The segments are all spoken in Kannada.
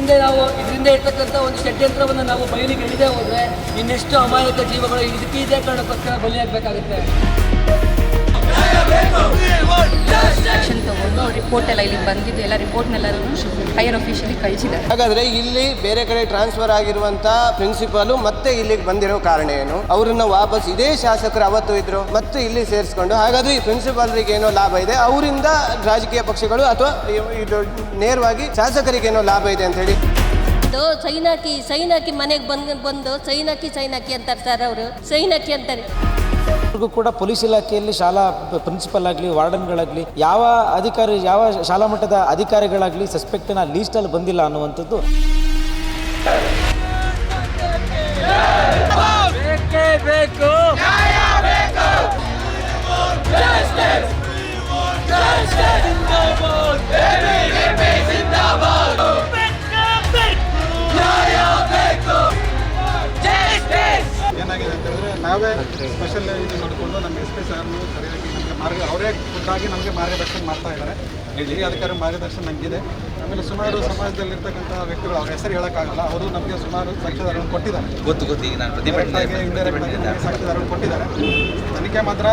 ಇದರಿಂದ ನಾವು ಇದರಿಂದ ಇರ್ತಕ್ಕಂಥ ಒಂದು ಷಡ್ಯಂತ್ರವನ್ನು ನಾವು ಬಯಲಿಗೆ ಇಳಿದೇ ಹೋದರೆ ಇನ್ನೆಷ್ಟು ಅಮಾಯಕ ಜೀವಗಳು ಇದಕ್ಕೆ ಇದೇ ಕಾರಣಕ್ಕೋಸ್ಕರ ಬಲಿಯಾಗಬೇಕಾಗುತ್ತೆ. ಆಕ್ಷನ್ ತಗೊಂಡು ರಿಪೋರ್ಟ್ ಎಲ್ಲ ಇಲ್ಲಿ ಬಂದಿದ್ದು ಎಲ್ಲ ರಿಪೋರ್ಟ್ನೆಲ್ಲರೂ ಹೈಯರ್ ಅಫಿಷಿಯಲಿ ಕಳಿಸಿದ್ದಾರೆ. ಹಾಗಾದ್ರೆ ಇಲ್ಲಿ ಬೇರೆ ಕಡೆ ಟ್ರಾನ್ಸ್ಫರ್ ಆಗಿರುವಂತ ಪ್ರಿನ್ಸಿಪಾಲು ಮತ್ತೆ ಇಲ್ಲಿಗೆ ಬಂದಿರೋ ಕಾರಣ ಏನು? ಅವರನ್ನ ವಾಪಸ್ ಇದೇ ಶಾಸಕರು ಅವತ್ತು ಇದ್ರು ಮತ್ತೆ ಇಲ್ಲಿ ಸೇರಿಸ್ಕೊಂಡು ಹಾಗಾದ್ರೆ ಈ ಪ್ರಿನ್ಸಿಪಾಲ್ರಿಗೆ ಏನೋ ಲಾಭ ಇದೆ? ಅವರಿಂದ ರಾಜಕೀಯ ಪಕ್ಷಗಳು ಅಥವಾ ಇದು ನೇರವಾಗಿ ಶಾಸಕರಿಗೆ ಏನೋ ಲಾಭ ಇದೆ ಅಂತ ಹೇಳಿ. ಸೈನಾಕಿ ಸೈನಾಕಿ ಮನೆಗೆ ಬಂದು ಬಂದು ಸೈನಾಕಿ ಸೈನಾಕಿ ಅಂತಾರೆ ಸರ್ ಅವರು. ಸೈನಾಕಿ ಅಂತಾರೆ. ಕೂಡ ಪೊಲೀಸ್ ಇಲಾಖೆಯಲ್ಲಿ ಶಾಲಾ ಪ್ರಿನ್ಸಿಪಲ್ ಆಗಲಿ, ವಾರ್ಡನ್ಗಳಾಗಲಿ, ಯಾವ ಅಧಿಕಾರಿ, ಯಾವ ಶಾಲಾ ಮಟ್ಟದ ಅಧಿಕಾರಿಗಳಾಗಲಿ ಸಸ್ಪೆಕ್ಟ್ನ ಲೀಸ್ಟಲ್ಲಿ ಬಂದಿಲ್ಲ ಅನ್ನುವಂಥದ್ದು ಸ್ಪೆಷಲ್ ಇದು ಮಾಡಿಕೊಂಡು ನಮ್ಮ ಎಸ್ ಪಿ ಸಾರ್ನು ಸರಿಯಾಗಿ ನಮಗೆ ಮಾರ್ಗ ಅವರೇ ಖುದ್ದಾಗಿ ನಮಗೆ ಮಾರ್ಗದರ್ಶನ ಮಾಡ್ತಾ ಇದ್ದಾರೆ ಹಿರಿಯ ಅಧಿಕಾರಿ ಮಾರ್ಗದರ್ಶನ ನಮಗಿದೆ ಆಮೇಲೆ ಸುಮಾರು ಸಮಾಜದಲ್ಲಿರ್ತಕ್ಕಂಥ ವ್ಯಕ್ತಿಗಳು ಅವ್ರ ಹೆಸರು ಹೇಳೋಕ್ಕಾಗಲ್ಲ. ಅವರು ನಮಗೆ ಸುಮಾರು ಸಾಕ್ಷ್ಯಾಧಾರವನ್ನು ಕೊಟ್ಟಿದ್ದಾರೆ. ಗೊತ್ತು ಗೊತ್ತು. ಈಗ ನಾನು ಪ್ರತಿಭಟನೆ ಇಂಡೈರೆಕ್ಟ್ ಆಗಿ ನಮಗೆ ಸಾಕ್ಷ್ಯಾಧಾರವನ್ನು ಕೊಟ್ಟಿದ್ದಾರೆ. ತನಿಖೆ ಮಾತ್ರ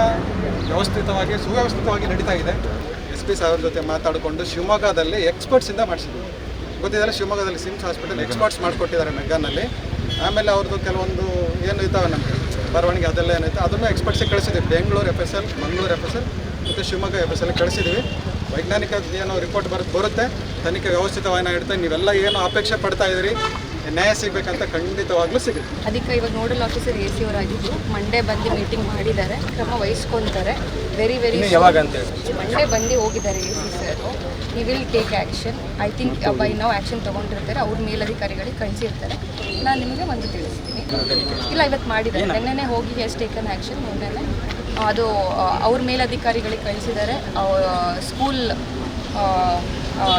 ವ್ಯವಸ್ಥಿತವಾಗಿ ಸುವ್ಯವಸ್ಥಿತವಾಗಿ ನಡೀತಾ ಇದೆ. ಎಸ್ ಪಿ ಸಾಹೇಬ್ರ ಜೊತೆ ಮಾತಾಡಿಕೊಂಡು ಶಿವಮೊಗ್ಗದಲ್ಲಿ ಎಕ್ಸ್ಪರ್ಟ್ಸಿಂದ ಮಾಡಿಸಿದ್ವಿ. ಗೊತ್ತಿದ್ದಾರೆ ಶಿವಮೊಗ್ಗದಲ್ಲಿ ಸಿಮ್ಸ್ ಹಾಸ್ಪಿಟಲ್ ಎಕ್ಸ್ಪರ್ಟ್ಸ್ ಮಾಡಿಕೊಟ್ಟಿದ್ದಾರೆ ಮೆಗ್ಗಾನಲ್ಲಿ ಆಮೇಲೆ ಅವ್ರದ್ದು ಕೆಲವೊಂದು ಏನು ಇದ್ದಾವೆ ನಮಗೆ? ಬರವಣಿಗೆ ಅದೆಲ್ಲ ಏನೈತೆ ಅದನ್ನು ಎಕ್ಸ್ಪರ್ಟ್ಸಿಗೆ ಕಳಿಸಿದ್ದೀವಿ Bengaluru F S L Mangaluru F S L ಮತ್ತು ಶಿವಮೊಗ್ಗ ಎಫ್ ಎಸ್ ಎಲ್ ಕಳಿಸಿದ್ದೀವಿ ವೈಜ್ಞಾನಿಕ ಏನು ರಿಪೋರ್ಟ್ ಬರುತ್ತೆ ಬರುತ್ತೆ. ತನಿಖೆ ವ್ಯವಸ್ಥಿತವಾಗಿ ಇಡುತ್ತೆ ನೀವೆಲ್ಲ ಏನು ಅಪೇಕ್ಷೆ ಪಡ್ತಾ ಇದ್ದೀರಿ ನ್ಯಾಯ ಸಿಗಬೇಕಂತ ಖಂಡಿತವಾಗ್ಲೂ ಸಿಗುತ್ತೆ. ಅದಕ್ಕೆ ಇವಾಗ ನೋಡಲ್ ಆಫೀಸರ್ ಎ ಸಿ ಅವರಾಗಿದ್ದು ಮಂಡೇ ಬಂದು ಮೀಟಿಂಗ್ ಮಾಡಿದ್ದಾರೆ. ಕ್ರಮ ವಹಿಸ್ಕೊತಾರೆ. ವೆರಿ ವೆರಿ ಮಂಡೇ ಬಂದು ಹೋಗಿದ್ದಾರೆ A C sir he will take action I think by ನಾವು ಆ್ಯಕ್ಷನ್ ತೊಗೊಂಡಿರ್ತಾರೆ. ಅವ್ರ ಮೇಲಧಿಕಾರಿಗಳಿಗೆ ಕಳಿಸಿರ್ತಾರೆ. ನಾನು ನಿಮಗೆ ಒಂದು ತಿಳಿಸ್ತೀನಿ. ಇಲ್ಲ ಇವತ್ತು ಮಾಡಿದ್ದಾರೆ. ನಿನ್ನೆನೆ ಹೋಗಿ ಎಸ್ ಟೇಕನ್ ಆ್ಯಕ್ಷನ್ ಮೊನ್ನೆ ಅದು ಅವ್ರ ಮೇಲಧಿಕಾರಿಗಳಿಗೆ ಕಳಿಸಿದ್ದಾರೆ. ಸ್ಕೂಲ್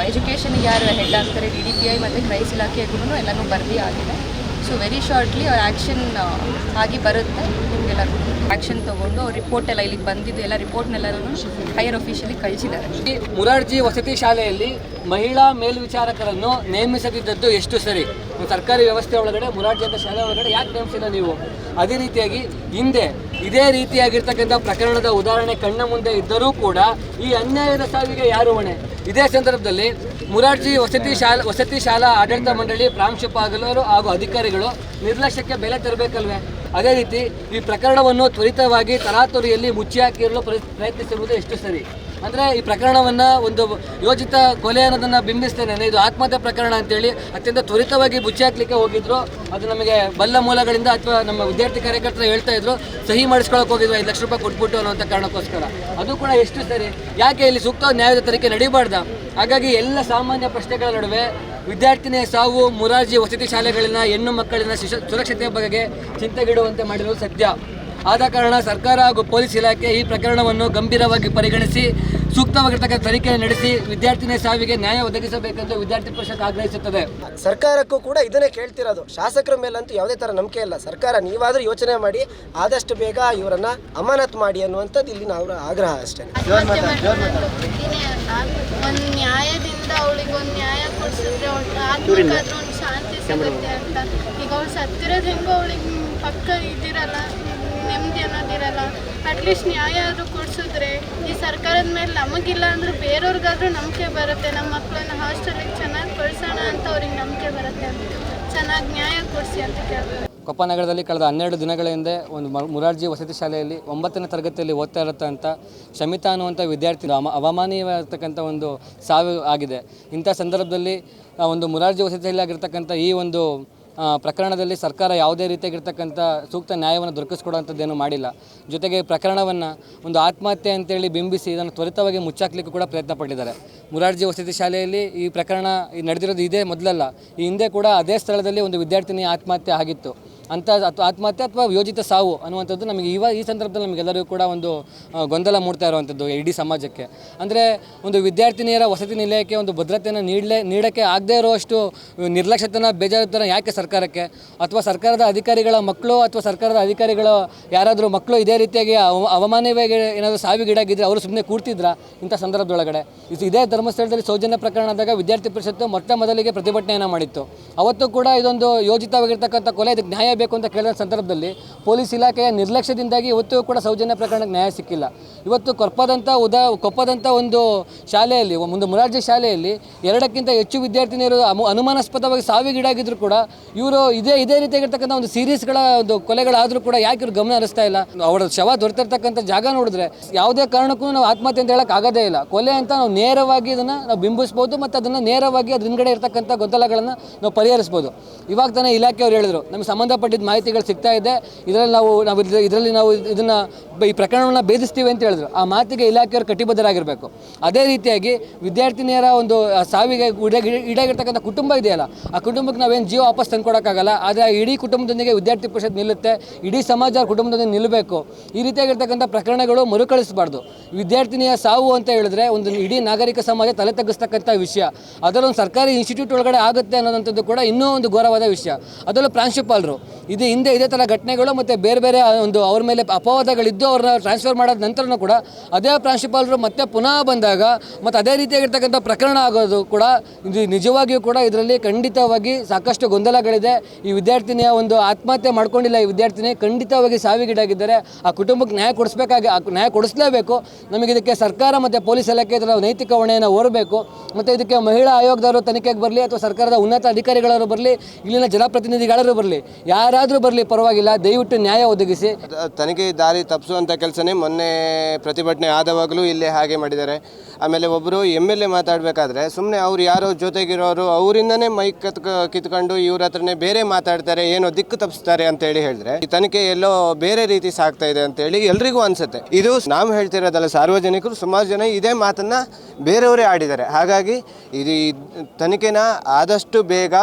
ಎಜುಕೇಷನ್ಗೆ ಯಾರು ಹೆಡ್ ಆಗ್ತಾರೆ ಡಿ ಡಿ ಪಿ ಐ ಮತ್ತು ಕ್ರೈಸ್ ಇಲಾಖೆಗೂ ಎಲ್ಲನೂ ಬರ್ದಿ ಆಗಿದೆ. ಸೊ ವೆರಿ ಶಾರ್ಟ್ಲಿ ಅವ್ರ ಆ್ಯಕ್ಷನ್ ಆಗಿ ಬರುತ್ತೆ. ನಿಮಗೆಲ್ಲ ಆ್ಯಕ್ಷನ್ ತೊಗೊಂಡು ಅವ್ರ ರಿಪೋರ್ಟ್ ಎಲ್ಲ ಇಲ್ಲಿಗೆ ಬಂದಿದ್ದು, ಎಲ್ಲ ರಿಪೋರ್ಟ್ನೆಲ್ಲರೂ ಹೈಯರ್ ಆಫೀಸಲ್ಲಿ ಕಳಿಸಿದ್ದಾರೆ. ಮುರಾರ್ಜಿ ವಸತಿ ಶಾಲೆಯಲ್ಲಿ ಮಹಿಳಾ ಮೇಲ್ವಿಚಾರಕರನ್ನು ನೇಮಿಸದಿದ್ದದ್ದು ಎಷ್ಟು ಸರಿ? ಸರ್ಕಾರಿ ವ್ಯವಸ್ಥೆ ಒಳಗಡೆ, ಮುರಾರ್ಜಿ ಅಂತ ಶಾಲೆ ಒಳಗಡೆ ಯಾಕೆ ನೇಮಿಸಿಲ್ಲ ನೀವು? ಅದೇ ರೀತಿಯಾಗಿ ಹಿಂದೆ ಇದೇ ರೀತಿಯಾಗಿರ್ತಕ್ಕಂಥ ಪ್ರಕರಣದ ಉದಾಹರಣೆ ಕಣ್ಣ ಮುಂದೆ ಇದ್ದರೂ ಕೂಡ ಈ ಅನ್ಯಾಯದ ಸಾವಿಗೆ ಯಾರು ಹೊಣೆ? ಇದೇ ಸಂದರ್ಭದಲ್ಲಿ ಮುರಾರ್ಜಿ ವಸತಿ ಶಾಲಾ ವಸತಿ ಶಾಲಾ ಆಡಳಿತ ಮಂಡಳಿ ಪ್ರಾಂಶುಪಾಲರು ಹಾಗೂ ಅಧಿಕಾರಿಗಳು ನಿರ್ಲಕ್ಷ್ಯಕ್ಕೆ ಬೆಲೆ ತರಬೇಕಲ್ವೇ? ಅದೇ ರೀತಿ ಈ ಪ್ರಕರಣವನ್ನು ತ್ವರಿತವಾಗಿ ತರಾತುರಿಯಲ್ಲಿ ಮುಚ್ಚಿ ಹಾಕಿರಲು ಪ್ರಯ- ಪ್ರಯತ್ನಿಸಿರುವುದು ಎಷ್ಟು ಸರಿ? ಅಂದರೆ ಈ ಪ್ರಕರಣವನ್ನು ಒಂದು ಯೋಜಿತ ಕೊಲೆ ಅನ್ನೋದನ್ನು ಬಿಂಬಿಸ್ತೇನೆ. ಇದು ಆತ್ಮಹತ್ಯೆ ಪ್ರಕರಣ ಅಂತೇಳಿ ಅತ್ಯಂತ ತ್ವರಿತವಾಗಿ ಬುಚ್ಚಿ ಹಾಕ್ಲಿಕ್ಕೆ ಹೋಗಿದ್ರು. ಅದು ನಮಗೆ ಬಲ್ಲ ಮೂಲಗಳಿಂದ ಅಥವಾ ನಮ್ಮ ವಿದ್ಯಾರ್ಥಿ ಕಾರ್ಯಕರ್ತರು ಹೇಳ್ತಾ ಇದ್ರು, ಸಹಿ ಮಾಡಿಸ್ಕೊಳಕ್ಕೆ ಹೋಗಿದ್ರು, ಐದು ಲಕ್ಷ ರೂಪಾಯಿ ಕೊಟ್ಬಿಟ್ಟು ಅನ್ನೋಂಥ ಕಾರಣಕ್ಕೋಸ್ಕರ. ಅದು ಕೂಡ ಎಷ್ಟು ಸರಿ? ಯಾಕೆ ಇಲ್ಲಿ ಸೂಕ್ತ ನ್ಯಾಯದ ತನಿಖೆ ನಡೀಬಾರ್ದ? ಹಾಗಾಗಿ ಎಲ್ಲ ಸಾಮಾನ್ಯ ಪ್ರಶ್ನೆಗಳ ನಡುವೆ ವಿದ್ಯಾರ್ಥಿನಿಯ ಸಾವು, ಮುರಾರ್ಜಿ ವಸತಿ ಶಾಲೆಗಳನ್ನ ಹೆಣ್ಣು ಮಕ್ಕಳಿನ ಸುರಕ್ಷತೆಯ ಬಗೆಗೆ ಚಿಂತೆಗಿಡುವಂತೆ ಮಾಡಿರುವುದು ಸತ್ಯ. ಆದ ಕಾರಣ ಸರ್ಕಾರ ಹಾಗೂ ಪೊಲೀಸ್ ಇಲಾಖೆ ಈ ಪ್ರಕರಣವನ್ನು ಗಂಭೀರವಾಗಿ ಪರಿಗಣಿಸಿ ಸೂಕ್ತವಾಗಿರ್ತಕ್ಕಂಥ ತನಿಖೆ ನಡೆಸಿ ವಿದ್ಯಾರ್ಥಿನಿ ಸಾವಿಗೆ ನ್ಯಾಯ ಒದಗಿಸಬೇಕೆಂದು ವಿದ್ಯಾರ್ಥಿ ಪರಿಷತ್ ಆಗ್ರಹಿಸುತ್ತದೆ. ಸರ್ಕಾರಕ್ಕೂ ಕೂಡ ಇದನ್ನೇ ಕೇಳ್ತಿರೋದು. ಶಾಸಕರ ಮೇಲಂತೂ ಯಾವುದೇ ಥರ ನಂಬಿಕೆ ಇಲ್ಲ. ಸರ್ಕಾರ ನೀವಾದರೂ ಯೋಚನೆ ಮಾಡಿ ಆದಷ್ಟು ಬೇಗ ಇವರನ್ನ ಅಮಾನತ್ ಮಾಡಿ ಅನ್ನುವಂಥದ್ದು ಇಲ್ಲಿ ಅವರ ಆಗ್ರಹ ಅಷ್ಟೇ. ಆತ್ಮಹತ್ಯೆ ಮಾಡ್ಕೊಳ್ಳೋದು ಬುದ್ಧಿನೇ ಅಲ್ಲ ಒಂದು ನ್ಯಾಯದಿಂದ ಅವಳಿಗೆ ಒಂದು ನ್ಯಾಯ ಕೊಡಿಸಿದ್ರೆ ಅವಳು ಆತ್ಮಕ್ಕಾದ್ರೂ ಒಂದು ಶಾಂತಿ ಸಿಗುತ್ತೆ ಅಂತ. ಈಗ ಅವಳು ಸತ್ತಿರೋದು ಹೆಂಗೋ ಅವಳಿಗೆ ಪಕ್ಕ ಇದಿರಲ್ಲ. ನೆಮ್ಮದಿ ಅನ್ನೋದಿರಲ್ಲ. ಅಟ್ಲೀಸ್ಟ್ ನ್ಯಾಯ ಆದರೂ ಕೊಡಿಸಿದ್ರೆ, ಈ ಸರ್ಕಾರದ ಮೇಲೆ ನಮಗಿಲ್ಲ ಅಂದರೂ ಬೇರೆಯವ್ರಿಗಾದ್ರೂ ನಂಬಿಕೆ ಬರುತ್ತೆ. ನಮ್ಮ ಮಕ್ಕಳನ್ನ ಹಾಸ್ಟೆಲಿಗೆ ಚೆನ್ನಾಗಿ ಕಳ್ಸೋಣ ಅಂತ ಅವ್ರಿಗೆ ನಂಬಿಕೆ ಬರುತ್ತೆ ಚೆನ್ನಾಗಿ ನ್ಯಾಯ ಕೊಡಿಸಿ ಅಂತ ಕೇಳ್ತಾರೆ. ಕೊಪ್ಪ ನಗರದಲ್ಲಿ ಕಳೆದ ಹನ್ನೆರಡು ದಿನಗಳ ಹಿಂದೆ ಒಂದು ಮುರಾರ್ಜಿ ವಸತಿ ಶಾಲೆಯಲ್ಲಿ ಒಂಬತ್ತನೇ ತರಗತಿಯಲ್ಲಿ ಓದ್ತಾ ಇರತಕ್ಕಂಥ ಶಮಿತಾ ಅನ್ನುವಂಥ ವಿದ್ಯಾರ್ಥಿ ಅವ ಅವಮಾನೀಯವಾಗಿರ್ತಕ್ಕಂಥ ಒಂದು ಸಾವು ಆಗಿದೆ. ಇಂಥ ಸಂದರ್ಭದಲ್ಲಿ ಒಂದು ಮುರಾರ್ಜಿ ವಸತಿಯಲ್ಲಿ ಆಗಿರ್ತಕ್ಕಂಥ ಈ ಒಂದು ಪ್ರಕರಣದಲ್ಲಿ ಸರ್ಕಾರ ಯಾವುದೇ ರೀತಿಯಾಗಿರ್ತಕ್ಕಂಥ ಸೂಕ್ತ ನ್ಯಾಯವನ್ನು ದೊರಕಿಸ್ಕೊಡುವಂಥದ್ದೇನು ಮಾಡಿಲ್ಲ. ಜೊತೆಗೆ ಪ್ರಕರಣವನ್ನು ಒಂದು ಆತ್ಮಹತ್ಯೆ ಅಂತೇಳಿ ಬಿಂಬಿಸಿ ಇದನ್ನು ತ್ವರಿತವಾಗಿ ಮುಚ್ಚಾಕ್ಲಿಕ್ಕೂ ಕೂಡ ಪ್ರಯತ್ನ ಪಟ್ಟಿದ್ದಾರೆ. ಮುರಾರ್ಜಿ ವಸತಿ ಶಾಲೆಯಲ್ಲಿ ಈ ಪ್ರಕರಣ ನಡೆದಿರೋದು ಇದೇ ಮೊದಲಲ್ಲ. ಈ ಹಿಂದೆ ಕೂಡ ಅದೇ ಸ್ಥಳದಲ್ಲಿ ಒಂದು ವಿದ್ಯಾರ್ಥಿನಿ ಆತ್ಮಹತ್ಯೆ ಆಗಿತ್ತು. ಅಂತ ಅಥವಾ ಆತ್ಮಹತ್ಯೆ ಅಥವಾ ಯೋಜಿತ ಸಾವು ಅನ್ನುವಂಥದ್ದು ನಮಗೆ ಇವಾಗ ಈ ಸಂದರ್ಭದಲ್ಲಿ ನಮಗೆಲ್ಲರಿಗೂ ಕೂಡ ಒಂದು ಗೊಂದಲ ಮೂಡ್ತಾ ಇರುವಂಥದ್ದು ಇಡೀ ಸಮಾಜಕ್ಕೆ. ಅಂದರೆ ಒಂದು ವಿದ್ಯಾರ್ಥಿನಿಯರ ವಸತಿ ನಿಲಯಕ್ಕೆ ಒಂದು ಭದ್ರತೆಯನ್ನು ನೀಡಲೇ, ನೀಡೋಕ್ಕೆ ಆಗದೇ ಇರುವಷ್ಟು ನಿರ್ಲಕ್ಷ್ಯತನ, ಬೇಜಾರುತನ ಯಾಕೆ ಸರ್ಕಾರಕ್ಕೆ? ಅಥವಾ ಸರ್ಕಾರದ ಅಧಿಕಾರಿಗಳ ಮಕ್ಕಳು ಅಥವಾ ಸರ್ಕಾರದ ಅಧಿಕಾರಿಗಳು ಯಾರಾದರೂ ಮಕ್ಕಳು ಇದೇ ರೀತಿಯಾಗಿ ಅವ- ಅವಮಾನವಾಗಿ ಏನಾದರೂ ಸಾವಿಗೀಡಾಗಿದ್ದರೆ ಅವರು ಸುಮ್ಮನೆ ಕೂರ್ತಿದ್ರ? ಇಂಥ ಸಂದರ್ಭದೊಳಗಡೆ. ಇದು ಇದೇ ಧರ್ಮಸ್ಥಳದಲ್ಲಿ ಸೌಜನ್ಯ ಪ್ರಕರಣ ಆದಾಗ ವಿದ್ಯಾರ್ಥಿ ಪರಿಷತ್ತು ಮೊಟ್ಟ ಮೊದಲಿಗೆ ಪ್ರತಿಭಟನೆಯನ್ನು ಮಾಡಿತ್ತು. ಅವತ್ತು ಕೂಡ ಇದೊಂದು ಯೋಜಿತವಾಗಿರ್ತಕ್ಕಂಥ ಕೊಲೆ, ಇದಕ್ಕೆ ನ್ಯಾಯ ಬೇಕು ಅಂತ ಕೇಳಿದ ಸಂದರ್ಭದಲ್ಲಿ ಪೊಲೀಸ್ ಇಲಾಖೆಯ ನಿರ್ಲಕ್ಷ್ಯದಿಂದಾಗಿ ಇವತ್ತು ಕೂಡ ಸೌಜನ್ಯ ಪ್ರಕರಣಕ್ಕೆ ನ್ಯಾಯ ಸಿಕ್ಕಿಲ್ಲ. ಇವತ್ತು ಕೊಪ್ಪದಂಥ ಉದಾ ಕೊಪ್ಪದಂಥ ಒಂದು ಶಾಲೆಯಲ್ಲಿ ಒಂದು ಮುರಾರ್ಜಿ ಶಾಲೆಯಲ್ಲಿ ಎರಡಕ್ಕಿಂತ ಹೆಚ್ಚು ವಿದ್ಯಾರ್ಥಿನಿಯರು ಅನುಮಾನಾಸ್ಪದವಾಗಿ ಸಾವಿಗೀಡಾಗಿದ್ರು ಕೂಡ ಇವರು ಇದೇ ಇದೇ ರೀತಿಯಾಗಿರ್ತಕ್ಕಂಥ ಒಂದು ಸೀರೀಸ್ಗಳ ಒಂದು ಕೊಲೆಗಳಾದರೂ ಕೂಡ ಯಾಕೆ ಇವ್ರು ಗಮನ ಹರಿಸ್ತಾ ಇಲ್ಲ? ಅವರ ಶವ ದೊರೆತಿರ್ತಕ್ಕಂಥ ಜಾಗ ನೋಡಿದ್ರೆ ಯಾವುದೇ ಕಾರಣಕ್ಕೂ ನಾವು ಆತ್ಮಹತ್ಯೆ ಅಂತ ಹೇಳಕ್ಕೆ ಆಗೋದೇ ಇಲ್ಲ. ಕೊಲೆ ಅಂತ ನಾವು ನೇರವಾಗಿ ಇದನ್ನು ನಾವು ಬಿಂಬಿಸ್ಬೋದು ಮತ್ತು ಅದನ್ನು ನೇರವಾಗಿ ಅದ್ರ ಹಿಂದ್ಗಡೆ ಇರ್ತಕ್ಕಂಥ ಗೊಂದಲಗಳನ್ನು ನಾವು ಪರಿಹರಿಸ್ಬೋದು. ಇವಾಗ ತಾನೇ ಇಲಾಖೆಯವರು ಹೇಳಿದ್ರು, ನಮಗೆ ಸಂಬಂಧಪಟ್ಟಿದ್ದ ಮಾಹಿತಿಗಳು ಸಿಗ್ತಾ ಇದೆ. ಇದರಲ್ಲಿ ನಾವು ನಾವು ಇದರಲ್ಲಿ ನಾವು ಇದನ್ನು ಈ ಪ್ರಕರಣವನ್ನು ಭೇದಿಸ್ತೀವಿ ಅಂತ ಹೇಳಿದ್ರು. ಆ ಮಾತಿಗೆ ಇಲಾಖೆಯವರು ಕಟಿಬದ್ಧರಾಗಿರಬೇಕು. ಅದೇ ರೀತಿಯಾಗಿ ವಿದ್ಯಾರ್ಥಿನಿಯರ ಒಂದು ಸಾವಿಗೆ ಈಡಾಗಿ- ಈಡಾಗಿರ್ತಕ್ಕಂಥ ಕುಟುಂಬ ಇದೆಯಲ್ಲ, ಆ ಕುಟುಂಬಕ್ಕೆ ನಾವೇನು ಜೀವ ವಾಪಸ್ ತಂದುಕೊಡೋಕ್ಕಾಗಲ್ಲ. ಆದರೆ ಆ ಇಡೀ ಕುಟುಂಬದೊಂದಿಗೆ ವಿದ್ಯಾರ್ಥಿ ಪರಿಷತ್ ನಿಲ್ಲುತ್ತೆ. ಇಡೀ ಸಮಾಜ ಕುಟುಂಬದೊಂದಿಗೆ ನಿಲ್ಲಬೇಕು ಈ ರೀತಿಯಾಗಿರ್ತಕ್ಕಂಥ ಪ್ರಕರಣಗಳು ಮರುಕಳಿಸಬಾರ್ದು. ವಿದ್ಯಾರ್ಥಿನಿಯ ಸಾವು ಅಂತ ಹೇಳಿದ್ರೆ ಒಂದು ಇಡೀ ನಾಗರಿಕ ಸಮಾಜ ತಲೆ ತಗ್ಗಿಸ್ತಕ್ಕಂಥ ವಿಷಯ. ಅದರಲ್ಲೊಂದು ಸರ್ಕಾರಿ ಇನ್ಸ್ಟಿಟ್ಯೂಟ್ ಒಳಗಡೆ ಆಗುತ್ತೆ ಅನ್ನೋದಂಥದ್ದು ಕೂಡ ಇನ್ನೂ ಒಂದು ಘೋರವಾದ ವಿಷಯ. ಅದರಲ್ಲೂ ಪ್ರಾಂಶುಪಾಲರು ಇದು ಹಿಂದೆ ಇದೇ ಥರ ಘಟನೆಗಳು ಮತ್ತು ಬೇರೆ ಬೇರೆ ಒಂದು ಅವ್ರ ಮೇಲೆ ಅಪವಾದಗಳಿದ್ದು ಅವ್ರನ್ನ ಟ್ರಾನ್ಸ್ಫರ್ ಮಾಡೋದ ನಂತರನೂ ಕೂಡ ಅದೇ ಪ್ರಾಂಶುಪಾಲರು ಮತ್ತೆ ಪುನಃ ಬಂದಾಗ ಮತ್ತು ಅದೇ ರೀತಿಯಾಗಿರ್ತಕ್ಕಂಥ ಪ್ರಕರಣ ಆಗೋದು ಕೂಡ ಇದು ನಿಜವಾಗಿಯೂ ಕೂಡ ಇದರಲ್ಲಿ ಖಂಡಿತವಾಗಿ ಸಾಕಷ್ಟು ಗೊಂದಲಗಳಿದೆ. ಈ ವಿದ್ಯಾರ್ಥಿನಿಯ ಒಂದು ಆತ್ಮಹತ್ಯೆ ಮಾಡ್ಕೊಂಡಿಲ್ಲ ಈ ವಿದ್ಯಾರ್ಥಿನಿ ಖಂಡಿತವಾಗಿ ಸಾವಿಗೀಡಾಗಿದ್ದಾರೆ. ಆ ಕುಟುಂಬಕ್ಕೆ ನ್ಯಾಯ ಕೊಡಿಸ್ಬೇಕಾಗಿ ನ್ಯಾಯ ಕೊಡಿಸ್ಲೇಬೇಕು. ನಮಗೆ ಇದಕ್ಕೆ ಸರ್ಕಾರ ಮತ್ತು ಪೊಲೀಸ್ ಇಲಾಖೆ ಇದರ ನೈತಿಕ ಹೊಣೆಯನ್ನು ಓರಬೇಕು. ಮತ್ತು ಇದಕ್ಕೆ ಮಹಿಳಾ ಆಯೋಗದವರು ತನಿಖೆಗೆ ಬರಲಿ ಅಥವಾ ಸರ್ಕಾರದ ಉನ್ನತ ಅಧಿಕಾರಿಗಳವರು ಬರಲಿ, ಇಲ್ಲಿನ ಜನಪ್ರತಿನಿಧಿಗಳರು ಬರಲಿ ಯಾರಾದರೂ ಬರಲಿ, ಪರವಾಗಿಲ್ಲ. ದಯವಿಟ್ಟು ನ್ಯಾಯ ಒದಗಿಸಿ. ತನಿಖೆ ದಾರಿ ತಪ್ಪಿಸುವಂಥ ಕೆಲಸನೇ ಮೊನ್ನೆ ಪ್ರತಿಭಟನೆ ಆದವಾಗಲೂ ಇಲ್ಲೇ ಹಾಗೆ ಮಾಡಿದ್ದಾರೆ. ಆಮೇಲೆ ಒಬ್ಬರು ಎಂ ಎಲ್ ಎ ಮಾತಾಡಬೇಕಾದ್ರೆ ಸುಮ್ಮನೆ ಅವ್ರು ಯಾರೋ ಜೊತೆಗಿರೋರು ಅವರಿಂದನೇ ಮೈಕ್ ಕತ್ ಕಿತ್ಕೊಂಡು ಇವ್ರ ಹತ್ರನೇ ಬೇರೆ ಮಾತಾಡ್ತಾರೆ, ಏನೋ ದಿಕ್ಕು ತಪ್ಪಿಸ್ತಾರೆ ಅಂತೇಳಿ ಹೇಳಿದ್ರೆ, ಈ ತನಿಖೆ ಎಲ್ಲೋ ಬೇರೆ ರೀತಿ ಸಾಗ್ತಾ ಇದೆ ಅಂತೇಳಿ ಎಲ್ರಿಗೂ ಅನಿಸುತ್ತೆ. ಇದು ನಾವು ಹೇಳ್ತಿರೋದಲ್ಲ, ಸಾರ್ವಜನಿಕರು ಸುಮಾರು ಜನ ಇದೇ ಮಾತನ್ನು ಬೇರೆಯವರೇ ಆಡಿದ್ದಾರೆ. ಹಾಗಾಗಿ ಇದು ಈ ತನಿಖೆನ ಆದಷ್ಟು ಬೇಗ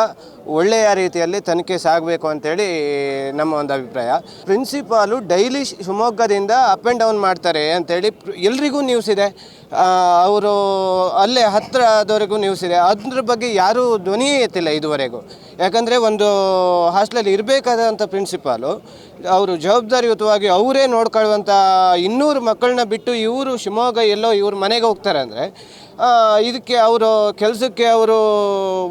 ಒಳ್ಳೆಯ ರೀತಿಯಲ್ಲಿ ತನಿಖೆ ಸಾಗಬೇಕು ಅಂತೇಳಿ ನಮ್ಮ ಒಂದು ಅಭಿಪ್ರಾಯ. ಪ್ರಿನ್ಸಿಪಾಲು ಡೈಲಿ ಶಿವಮೊಗ್ಗದಿಂದ ಅಪ್ ಆ್ಯಂಡ್ ಡೌನ್ ಮಾಡ್ತಾರೆ ಅಂತೇಳಿ ಎಲ್ರಿಗೂ ನ್ಯೂಸ್ ಇದೆ. ಅವರು ಅಲ್ಲೇ ಹತ್ತಿರದವರೆಗೂ ನ್ಯೂಸ್ ಇದೆ. ಅದ್ರ ಬಗ್ಗೆ ಯಾರೂ ಧ್ವನಿಯೇ ಎತ್ತಿಲ್ಲ ಇದುವರೆಗೂ. ಯಾಕಂದರೆ ಒಂದು ಹಾಸ್ಟೆಲಲ್ಲಿ ಇರಬೇಕಾದಂಥ ಪ್ರಿನ್ಸಿಪಾಲು ಅವರು ಜವಾಬ್ದಾರಿಯುತವಾಗಿ ಅವರೇ ನೋಡ್ಕೊಳ್ಳುವಂಥ ಇನ್ನೂರು ಮಕ್ಕಳನ್ನ ಬಿಟ್ಟು ಇವರು ಶಿವಮೊಗ್ಗ ಎಲ್ಲೋ ಇವ್ರ ಮನೆಗೆ ಹೋಗ್ತಾರೆ ಅಂದರೆ ಇದಕ್ಕೆ ಅವರು, ಕೆಲಸಕ್ಕೆ ಅವರು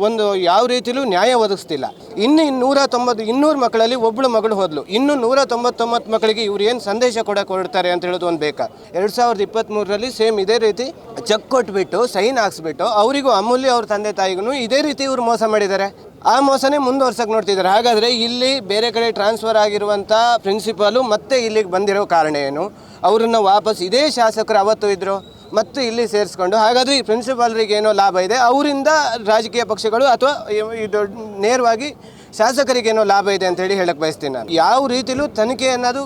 ಒಂದು ಯಾವ ರೀತಿಯಲ್ಲೂ ನ್ಯಾಯ ಒದಗಿಸ್ತಿಲ್ಲ. ಇನ್ನು ನೂರ ತೊಂಬತ್ತು, ಇನ್ನೂರು ಮಕ್ಕಳಲ್ಲಿ ಒಬ್ಬಳು ಮಗಳು ಹೋದ್ಲು. ಇನ್ನು ನೂರ ತೊಂಬತ್ತೊಂಬತ್ತು ಮಕ್ಕಳಿಗೆ ಇವ್ರು ಏನು ಸಂದೇಶ ಕೊಡಕ್ಕೆ ಹೊರಡ್ತಾರೆ ಅಂತ ಹೇಳೋದು ಒಂದು ಬೇಕಾ? ಎರಡು ಸಾವಿರದ ಇಪ್ಪತ್ತ್ಮೂರರಲ್ಲಿ ಸೇಮ್ ಇದೇ ರೀತಿ ಚೆಕ್ ಕೊಟ್ಬಿಟ್ಟು, ಸೈನ್ ಹಾಕ್ಸ್ಬಿಟ್ಟು, ಅವರಿಗೂ ಅಮೂಲ್ಯ ಅವ್ರ ತಂದೆ ತಾಯಿಗೂ ಇದೇ ರೀತಿ ಇವರು ಮೋಸ ಮಾಡಿದ್ದಾರೆ. ಆ ಮೋಸನೇ ಮುಂದುವರ್ಸಕ್ಕೆ ನೋಡ್ತಿದ್ದಾರೆ. ಹಾಗಾದರೆ ಇಲ್ಲಿ ಬೇರೆ ಕಡೆ ಟ್ರಾನ್ಸ್ಫರ್ ಆಗಿರುವಂಥ ಪ್ರಿನ್ಸಿಪಾಲು ಮತ್ತೆ ಇಲ್ಲಿಗೆ ಬಂದಿರೋ ಕಾರಣ ಏನು? ಅವರನ್ನು ವಾಪಸ್ ಇದೇ ಶಾಸಕರು ಅವತ್ತು ಇದ್ದರು ಮತ್ತು ಇಲ್ಲಿ ಸೇರಿಸ್ಕೊಂಡು, ಹಾಗಾದರೆ ಈ ಪ್ರಿನ್ಸಿಪಾಲ್ರಿಗೆ ಏನೋ ಲಾಭ ಇದೆ, ಅವರಿಂದ ರಾಜಕೀಯ ಪಕ್ಷಗಳು ಅಥವಾ ಇದು ನೇರವಾಗಿ ಶಾಸಕರಿಗೇನೋ ಲಾಭ ಇದೆ ಅಂತ ಹೇಳಿ ಹೇಳಕ್ಕೆ ಬಯಸ್ತೀನಿ ನಾನು. ಯಾವ ರೀತಿಲೂ ತನಿಖೆ ಅನ್ನೋದು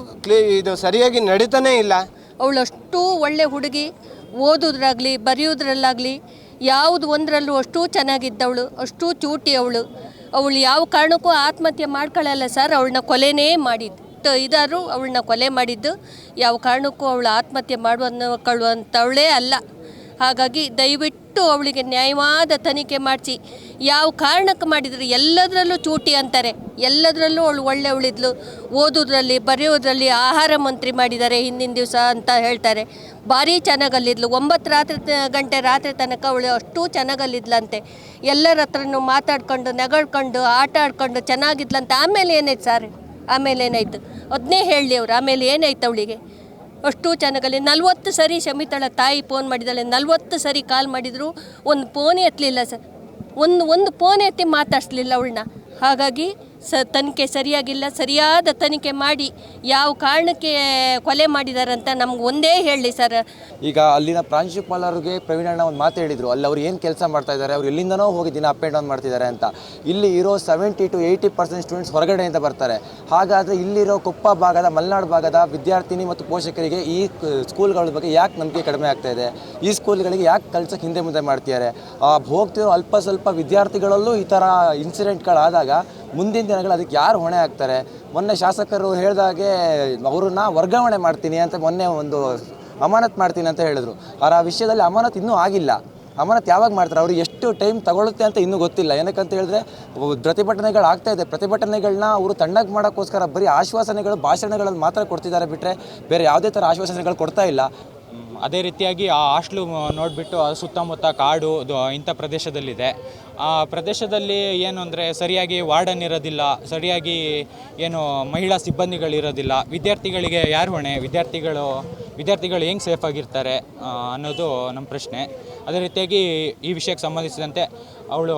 ಇದು ಸರಿಯಾಗಿ ನಡೀತಾನೇ ಇಲ್ಲ. ಅವಳು ಅಷ್ಟು ಒಳ್ಳೆ ಹುಡುಗಿ, ಓದೋದ್ರಾಗಲಿ, ಬರೆಯೋದ್ರಲ್ಲಾಗಲಿ, ಯಾವುದು ಒಂದರಲ್ಲೂ ಅಷ್ಟು ಚೆನ್ನಾಗಿದ್ದವಳು, ಅಷ್ಟು ಚೂಟಿ ಅವಳು. ಅವಳು ಯಾವ ಕಾರಣಕ್ಕೂ ಆತ್ಮಹತ್ಯೆ ಮಾಡ್ಕೊಳ್ಳಲ್ಲ ಸರ್, ಅವಳನ್ನ ಕೊಲೆನೇ ಮಾಡಿದ್ದು. ಇದಾರು ಅವಳನ್ನ ಕೊಲೆ ಮಾಡಿದ್ದು ಯಾವ ಕಾರಣಕ್ಕೂ ಅವಳು ಆತ್ಮಹತ್ಯೆ ಮಾಡುವಂಥವಳೇ ಅಲ್ಲ. ಹಾಗಾಗಿ ದಯವಿಟ್ಟು ಅವಳಿಗೆ ನ್ಯಾಯವಾದ ತನಿಖೆ ಮಾಡಿಸಿ. ಯಾವ ಕಾರಣಕ್ಕೆ ಮಾಡಿದರೆ ಎಲ್ಲದರಲ್ಲೂ ಚೂಟಿ ಅಂತಾರೆ. ಎಲ್ಲದರಲ್ಲೂ ಅವಳು ಒಳ್ಳೆಯವಳಿದ್ಲು. ಓದೋದ್ರಲ್ಲಿ, ಬರೆಯೋದ್ರಲ್ಲಿ ಆಹಾರ ಮಂತ್ರಿ ಮಾಡಿದ್ದಾರೆ ಹಿಂದಿನ ದಿವಸ ಅಂತ ಹೇಳ್ತಾರೆ. ಭಾರಿ ಚೆನ್ನಾಗಲ್ಲಿದ್ಲು. ಒಂಬತ್ತು ರಾತ್ರಿ ಗಂಟೆ ರಾತ್ರಿ ತನಕ ಅವಳು ಅಷ್ಟು ಚೆನ್ನಾಗಲ್ಲಿದ್ಲಂತೆ. ಎಲ್ಲರ ಹತ್ರನೂ ಮಾತಾಡ್ಕೊಂಡು, ನಗಳ್ಕೊಂಡು ಆಟ ಆಡ್ಕೊಂಡು ಚೆನ್ನಾಗಿದ್ಲಂತೆ. ಆಮೇಲೆ ಏನಾಯ್ತು ಸರ್? ಆಮೇಲೆ ಏನಾಯ್ತು? ಅದನ್ನೇ ಹೇಳಲಿ ಅವ್ರು, ಆಮೇಲೆ ಏನಾಯ್ತು ಅವಳಿಗೆ? ಅಷ್ಟು ಚೆನ್ನಾಗಲ್ಲಿ ನಲ್ವತ್ತು ಸರಿ ಶಮಿತಾಳ ತಾಯಿ ಫೋನ್ ಮಾಡಿದ್ದಾಳೆ ನಲ್ವತ್ತು ಸರಿ ಕಾಲ್ ಮಾಡಿದ್ರು, ಒಂದು ಫೋನೇ ಎತ್ತಲಿಲ್ಲ ಸರ್ ಒಂದು ಒಂದು ಫೋನ್ ಎತ್ತಿ ಮಾತಾಡಿಸ್ಲಿಲ್ಲ ಅವಳನ್ನ. ಹಾಗಾಗಿ ಸ ತನಿಖೆ ಸರಿಯಾಗಿಲ್ಲ, ಸರಿಯಾದ ತನಿಖೆ ಮಾಡಿ ಯಾವ ಕಾರಣಕ್ಕೆ ಕೊಲೆ ಮಾಡಿದಾರಂತ ನಮ್ಗೆ ಒಂದೇ ಹೇಳಿ ಸರ್. ಈಗ ಅಲ್ಲಿನ ಪ್ರಾಂಶುಪಾಲರಿಗೆ ಅಣ್ಣ ಒಂದು ಮಾತು ಹೇಳಿದರು. ಅಲ್ಲಿ ಅವ್ರು ಏನು ಕೆಲಸ ಮಾಡ್ತಾ ಇದ್ದಾರೆ, ಅವ್ರು ಎಲ್ಲಿಂದನೋ ಹೋಗಿ ದಿನ ಅಪ್ ಆ್ಯಂಡ್ ಡೌನ್ ಮಾಡ್ತಿದ್ದಾರೆ ಅಂತ. ಇಲ್ಲಿ ಇರೋ seventy to eighty percent students ಹೊರಗಡೆಯಿಂದ ಬರ್ತಾರೆ. ಹಾಗಾದರೆ ಇಲ್ಲಿರೋ ಕೊಪ್ಪ ಭಾಗದ, ಮಲೆನಾಡು ಭಾಗದ ವಿದ್ಯಾರ್ಥಿನಿ ಮತ್ತು ಪೋಷಕರಿಗೆ ಈ ಸ್ಕೂಲ್ಗಳ ಬಗ್ಗೆ ಯಾಕೆ ನಂಬಿಕೆ ಕಡಿಮೆ ಆಗ್ತಾ ಇದೆ? ಈ ಸ್ಕೂಲ್ಗಳಿಗೆ ಯಾಕೆ ಕಲ್ಸಕ್ಕೆ ಹಿಂದೆ ಮುಂದೆ ಮಾಡ್ತಿದ್ದಾರೆ? ಹೋಗ್ತಿರೋ ಅಲ್ಪ ಸ್ವಲ್ಪ ವಿದ್ಯಾರ್ಥಿಗಳಲ್ಲೂ ಈ ಥರ ಇನ್ಸಿಡೆಂಟ್ಗಳಾದಾಗ ಮುಂದಿನ ದಿನಗಳು ಅದಕ್ಕೆ ಯಾರು ಹೊಣೆ ಆಗ್ತಾರೆ? ಮೊನ್ನೆ ಶಾಸಕರು ಹೇಳಿದಾಗೆ ಅವ್ರನ್ನ ವರ್ಗಾವಣೆ ಮಾಡ್ತೀನಿ ಅಂತ ಮೊನ್ನೆ ಒಂದು ಅಮಾನತ್ ಮಾಡ್ತೀನಿ ಅಂತ ಹೇಳಿದ್ರು. ಅವ್ರು ಆ ವಿಷಯದಲ್ಲಿ ಅಮಾನತ್ ಇನ್ನೂ ಆಗಿಲ್ಲ. ಅಮಾನತ್ ಯಾವಾಗ ಮಾಡ್ತಾರೆ? ಅವರು ಎಷ್ಟು ಟೈಮ್ ತಗೊಳುತ್ತೆ ಅಂತ ಇನ್ನೂ ಗೊತ್ತಿಲ್ಲ. ಏನಕ್ಕಂತ ಹೇಳಿದ್ರೆ, ಪ್ರತಿಭಟನೆಗಳು ಆಗ್ತಾ ಇದೆ. ಪ್ರತಿಭಟನೆಗಳನ್ನ ಅವರು ತಣ್ಣಗೆ ಮಾಡೋಕ್ಕೋಸ್ಕರ ಬರೀ ಆಶ್ವಾಸನೆಗಳು, ಭಾಷಣಗಳನ್ನು ಮಾತ್ರ ಕೊಡ್ತಿದ್ದಾರೆ ಬಿಟ್ಟರೆ ಬೇರೆ ಯಾವುದೇ ಥರ ಆಶ್ವಾಸನೆಗಳು ಕೊಡ್ತಾ ಇಲ್ಲ. ಅದೇ ರೀತಿಯಾಗಿ ಆ ಹಾಸ್ಟ್ಲು ನೋಡಿಬಿಟ್ಟು ಸುತ್ತಮುತ್ತ ಕಾಡು ಇಂಥ ಪ್ರದೇಶದಲ್ಲಿದೆ. ಆ ಪ್ರದೇಶದಲ್ಲಿ ಏನು ಅಂದರೆ ಸರಿಯಾಗಿ ವಾರ್ಡನ್ ಇರೋದಿಲ್ಲ, ಸರಿಯಾಗಿ ಏನು ಮಹಿಳಾ ಸಿಬ್ಬಂದಿಗಳಿರೋದಿಲ್ಲ ವಿದ್ಯಾರ್ಥಿಗಳಿಗೆ ಯಾರು ಹೊಣೆ? ವಿದ್ಯಾರ್ಥಿಗಳು ವಿದ್ಯಾರ್ಥಿಗಳು ಹೆಂಗೆ ಸೇಫಾಗಿರ್ತಾರೆ ಅನ್ನೋದು ನಮ್ಮ ಪ್ರಶ್ನೆ. ಅದೇ ರೀತಿಯಾಗಿ ಈ ವಿಷಯಕ್ಕೆ ಸಂಬಂಧಿಸಿದಂತೆ ಅವಳು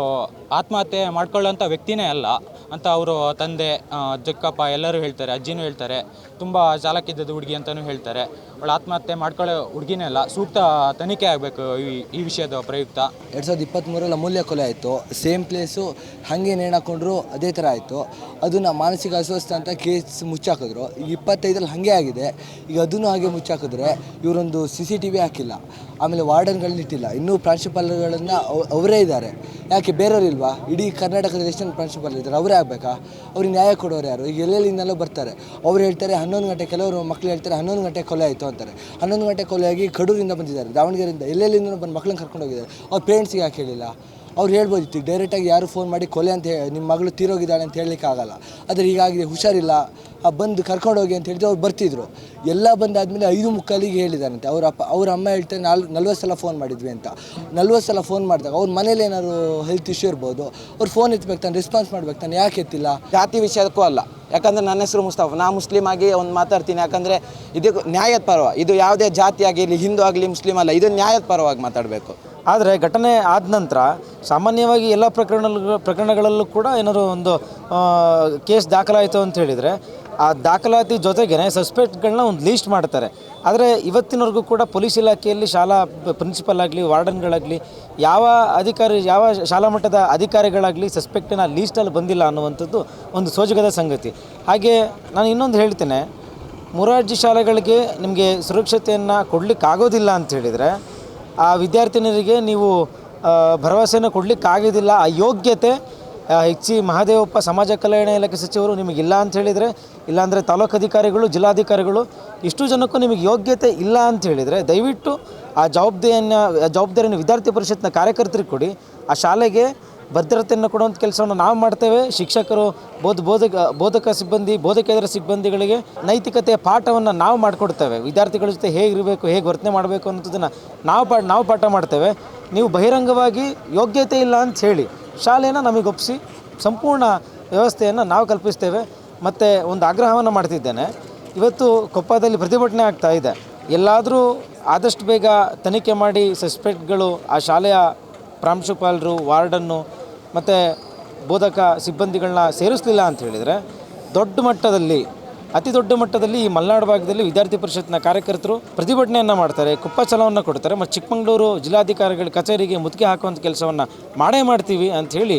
ಆತ್ಮಹತ್ಯೆ ಮಾಡ್ಕೊಳ್ಳೋಂಥ ವ್ಯಕ್ತಿನೇ ಅಲ್ಲ. ಅಂತ ಅವರು ತಂದೆ ಜಕ್ಕಪ್ಪ ಎಲ್ಲರೂ ಹೇಳ್ತಾರೆ, ಅಜ್ಜಿನೂ ಹೇಳ್ತಾರೆ, ತುಂಬ ಚಾಲಕಿದ್ದದ್ದು ಹುಡುಗಿ ಅಂತಲೂ ಹೇಳ್ತಾರೆ. ಅವಳು ಆತ್ಮಹತ್ಯೆ ಮಾಡ್ಕೊಳ್ಳೋ ಹುಡುಗಿನೇ ಅಲ್ಲ, ಸೂಕ್ತ ತನಿಖೆ ಆಗಬೇಕು ಈ ಈ ವಿಷಯದ ಪ್ರಯುಕ್ತ. ಎರಡು ಸಾವಿರದ ಇಪ್ಪತ್ತ್ಮೂರಲ್ಲಿ ಅಮೂಲ್ಯ ಕೊಲೆ ಆಯಿತು. ಸೇಮ್ ಪ್ಲೇಸು, ಹಾಗೆ ನೇಣಾಕೊಂಡ್ರು ಅದೇ ಥರ ಆಯಿತು. ಅದನ್ನು ಮಾನಸಿಕ ಅಸ್ವಸ್ಥ ಅಂತ ಕೇಸ್ ಮುಚ್ಚಾಕಿದ್ರು. ಈಗ ಇಪ್ಪತ್ತೈದರಲ್ಲಿ ಹಾಗೆ ಆಗಿದೆ. ಈಗ ಅದನ್ನು ಹಾಗೆ ಮುಚ್ಚಾಕಿದ್ರೆ ಇವರೊಂದು ಸಿ ಸಿ ಟಿ ವಿ ಹಾಕಿಲ್ಲ. ಆಮೇಲೆ ವಾರ್ಡನ್ಗಳನ್ನ ಇಟ್ಟಿಲ್ಲ. ಇನ್ನೂ ಪ್ರಾಂಶುಪಾಲರುಗಳನ್ನು ಅವರೇ ಇದ್ದಾರೆ. ಯಾಕೆ, ಬೇರೆಯವರು ಇಲ್ವಾ? ಇಡೀ ಕರ್ನಾಟಕದ ಎಷ್ಟೊಂದು ಪ್ರಾಂಶುಪಾಲರು ಇದ್ದಾರೆ. ಅವರೇ ಆಗಬೇಕಾ? ಅವ್ರಿಗೆ ನ್ಯಾಯ ಕೊಡೋರು ಯಾರು? ಈಗ ಎಲ್ಲೆಲ್ಲಿಂದಲೋ ಬರ್ತಾರೆ. ಅವ್ರು ಹೇಳ್ತಾರೆ ಹನ್ನೊಂದು ಗಂಟೆ ಕೆಲವರು ಮಕ್ಕಳು ಹೇಳ್ತಾರೆ ಹನ್ನೊಂದು ಗಂಟೆ ಕೊಲೆ ಆಯಿತು ಅಂತಾರೆ. ಹನ್ನೊಂದು ಗಂಟೆ ಕೊಲೆ ಆಗಿ ಕಡೂರಿಂದ ಬಂದಿದ್ದಾರೆ. ದಾವಣಗೆರೆಯಿಂದ ಎಲ್ಲೆಲ್ಲಿಂದ ಬಂದು ಮಕ್ಕಳನ್ನ ಕರ್ಕೊಂಡು ಹೋಗಿದ್ದಾರೆ. ಅವ್ರ ಪೇರೆಂಟ್ಸ್ಗೆ ಯಾಕೆ ಹೇಳಿಲ್ಲ? ಅವ್ರು ಹೇಳ್ಬೋದಿತ್ತು ಡೈರೆಕ್ಟಾಗಿ ಯಾರು ಫೋನ್ ಮಾಡಿ ಕೊಲೆ ಅಂತ ನಿಮ್ಮ ಮಗಳು ತೀರೋಗಿದ್ದಾಳೆ ಅಂತ ಹೇಳಲಿಕ್ಕೆ ಆಗಲ್ಲ ಆದರೆ ಹೀಗಾಗಿದೆ ಹುಷಾರಿಲ್ಲ. ಬಂದು ಕರ್ಕೊಂಡು ಹೋಗಿ ಅಂತ ಹೇಳಿದ್ರೆ ಅವ್ರು ಬರ್ತಿದ್ರು. ಎಲ್ಲ ಬಂದಾದಮೇಲೆ ಐದು ಮುಕ್ಕಾಲಿಗೆ ಹೇಳಿದಾರಂತೆ. ಅವ್ರ ಅಪ್ಪ ಅವ್ರ ಅಮ್ಮ ಹೇಳ್ತಾರೆ ನಾಲ್ ನಲ್ವತ್ತು ಸಲ ಫೋನ್ ಮಾಡಿದ್ವಿ ಅಂತ. ನಲ್ವತ್ತು ಸಲ ಫೋನ್ ಮಾಡಿದಾಗ ಅವ್ರ ಮನೇಲಿ ಏನಾದ್ರು ಹೆಲ್ತ್ ಇಶ್ಯೂ ಇರ್ಬೋದು ಅವ್ರು ಫೋನ್ ಎತ್ತಬೇಕು ತಾನೆ ರೆಸ್ಪಾನ್ಸ್ ಮಾಡ್ಬೇಕು ತಾನೆ ಯಾಕೆ ಎತ್ತಿಲ್ಲ? ಜಾತಿ ವಿಷಯಕ್ಕೂ ಅಲ್ಲ. ಯಾಕಂದರೆ ನನ್ನ ಹೆಸರು ಮುಸ್ತಾಫ್. ನಾ ಮುಸ್ಲಿಮ್ ಆಗಿ ಒಂದು ಮಾತಾಡ್ತೀನಿ. ಯಾಕಂದರೆ ಇದು ನ್ಯಾಯದ ಪರವ ಇದು ಯಾವುದೇ ಜಾತಿ ಆಗಿರಲಿ ಹಿಂದೂ ಆಗಲಿ ಮುಸ್ಲಿಮ್ ಅಲ್ಲ ಇದು ನ್ಯಾಯದ ಪರವಾಗಿ ಮಾತಾಡಬೇಕು. ಆದರೆ ಘಟನೆ ಆದ ನಂತರ ಸಾಮಾನ್ಯವಾಗಿ ಎಲ್ಲ ಪ್ರಕರಣ ಪ್ರಕರಣಗಳಲ್ಲೂ ಕೂಡ ಏನಾದರೂ ಒಂದು ಕೇಸ್ ದಾಖಲಾಯಿತು ಅಂತ ಹೇಳಿದರೆ ಆ ದಾಖಲಾತಿ ಜೊತೆಗೆ ಸಸ್ಪೆಕ್ಟ್ಗಳನ್ನ ಒಂದು ಲೀಸ್ಟ್ ಮಾಡ್ತಾರೆ. ಆದರೆ ಇವತ್ತಿನವರೆಗೂ ಕೂಡ ಪೊಲೀಸ್ ಇಲಾಖೆಯಲ್ಲಿ ಶಾಲಾ ಪ್ರಿನ್ಸಿಪಲ್ ಆಗಲಿ, ವಾರ್ಡನ್ಗಳಾಗಲಿ, ಯಾವ ಅಧಿಕಾರಿ, ಯಾವ ಶಾಲಾ ಮಟ್ಟದ ಅಧಿಕಾರಿಗಳಾಗಲಿ ಸಸ್ಪೆಕ್ಟಿನ ಲೀಸ್ಟಲ್ಲಿ ಬಂದಿಲ್ಲ ಅನ್ನುವಂಥದ್ದು ಒಂದು ಸೋಜಗದ ಸಂಗತಿ. ಹಾಗೆ ನಾನು ಇನ್ನೊಂದು ಹೇಳ್ತೇನೆ, ಮೂರಾರ್ಜಿ ಶಾಲೆಗಳಿಗೆ ನಿಮಗೆ ಸುರಕ್ಷತೆಯನ್ನು ಕೊಡಲಿಕ್ಕಾಗೋದಿಲ್ಲ ಅಂತ ಹೇಳಿದರೆ, ಆ ವಿದ್ಯಾರ್ಥಿನಿಯರಿಗೆ ನೀವು ಭರವಸೆಯನ್ನು ಕೊಡಲಿಕ್ಕಾಗೋದಿಲ್ಲ, ಆ ಯೋಗ್ಯತೆ ಹೆಚ್ಚಿ ಮಹಾದೇವಪ್ಪ ಸಮಾಜ ಕಲ್ಯಾಣ ಇಲಾಖೆ ಸಚಿವರು ನಿಮಗಿಲ್ಲ ಅಂತ ಹೇಳಿದರೆ ಇಲ್ಲಾಂದರೆ ತಾಲೂಕು ಅಧಿಕಾರಿಗಳು, ಜಿಲ್ಲಾಧಿಕಾರಿಗಳು ಇಷ್ಟು ಜನಕ್ಕೂ ನಿಮಗೆ ಯೋಗ್ಯತೆ ಇಲ್ಲ ಅಂತ ಹೇಳಿದರೆ ದಯವಿಟ್ಟು ಆ ಜವಾಬ್ದಾರಿಯನ್ನು ಜವಾಬ್ದಾರಿಯನ್ನು ವಿದ್ಯಾರ್ಥಿ ಪರಿಷತ್ನ ಕಾರ್ಯಕರ್ತರಿಗೆ ಕೊಡಿ. ಆ ಶಾಲೆಗೆ ಭದ್ರತೆಯನ್ನು ಕೊಡುವಂಥ ಕೆಲಸವನ್ನು ನಾವು ಮಾಡ್ತೇವೆ. ಶಿಕ್ಷಕರು, ಬೋಧ, ಬೋಧಕ ಬೋಧಕ ಸಿಬ್ಬಂದಿ, ಬೋಧಕೇತರ ಸಿಬ್ಬಂದಿಗಳಿಗೆ ನೈತಿಕತೆಯ ಪಾಠವನ್ನು ನಾವು ಮಾಡಿಕೊಡ್ತೇವೆ. ವಿದ್ಯಾರ್ಥಿಗಳ ಜೊತೆ ಹೇಗಿರಬೇಕು, ಹೇಗೆ ವರ್ತನೆ ಮಾಡಬೇಕು ಅನ್ನೋದನ್ನು ನಾವು ಪಾ, ನಾವು ಪಾಠ ಮಾಡ್ತೇವೆ. ನೀವು ಬಹಿರಂಗವಾಗಿ ಯೋಗ್ಯತೆ ಇಲ್ಲ ಅಂತ ಹೇಳಿ ಶಾಲೆಯನ್ನು ನಮಗೆ ಒಪ್ಪಿಸಿ ಸಂಪೂರ್ಣ ವ್ಯವಸ್ಥೆಯನ್ನು ನಾವು ಕಲ್ಪಿಸ್ತೇವೆ. ಮತ್ತು ಒಂದು ಆಗ್ರಹವನ್ನು ಮಾಡ್ತಿದ್ದೇನೆ. ಇವತ್ತು ಕೊಪ್ಪದಲ್ಲಿ ಪ್ರತಿಭಟನೆ ಆಗ್ತಾ ಇದೆ. ಎಲ್ಲಾದರೂ ಆದಷ್ಟು ಬೇಗ ತನಿಖೆ ಮಾಡಿ ಸಸ್ಪೆಕ್ಟ್ಗಳು ಆ ಶಾಲೆಯ ಪ್ರಾಂಶುಪಾಲರು, ವಾರ್ಡನ್ನು ಮತ್ತು ಬೋಧಕ ಸಿಬ್ಬಂದಿಗಳನ್ನ ಸೇರಿಸಲಿಲ್ಲ ಅಂತ ಹೇಳಿದರೆ ದೊಡ್ಡ ಮಟ್ಟದಲ್ಲಿ, ಅತಿ ದೊಡ್ಡ ಮಟ್ಟದಲ್ಲಿ ಈ ಮಲೆನಾಡು ಭಾಗದಲ್ಲಿ ವಿದ್ಯಾರ್ಥಿ ಪರಿಷತ್ನ ಕಾರ್ಯಕರ್ತರು ಪ್ರತಿಭಟನೆಯನ್ನು ಮಾಡ್ತಾರೆ, ಕುಪ್ಪ ಛಲವನ್ನು ಕೊಡ್ತಾರೆ. ಮತ್ತು ಚಿಕ್ಕಮಗಳೂರು ಜಿಲ್ಲಾಧಿಕಾರಿಗಳ ಕಚೇರಿಗೆ ಮುತ್ತಿಗೆ ಹಾಕುವಂಥ ಕೆಲಸವನ್ನು ಮಾಡೇ ಮಾಡ್ತೀವಿ ಅಂತ ಹೇಳಿ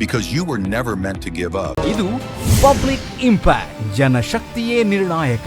Because you were never meant to give up. ಇದು ಪಬ್ಲಿಕ್ ಇಂಪ್ಯಾಕ್ಟ್ ಜನಶಕ್ತಿಯೇ ನಿರ್ಣಾಯಕ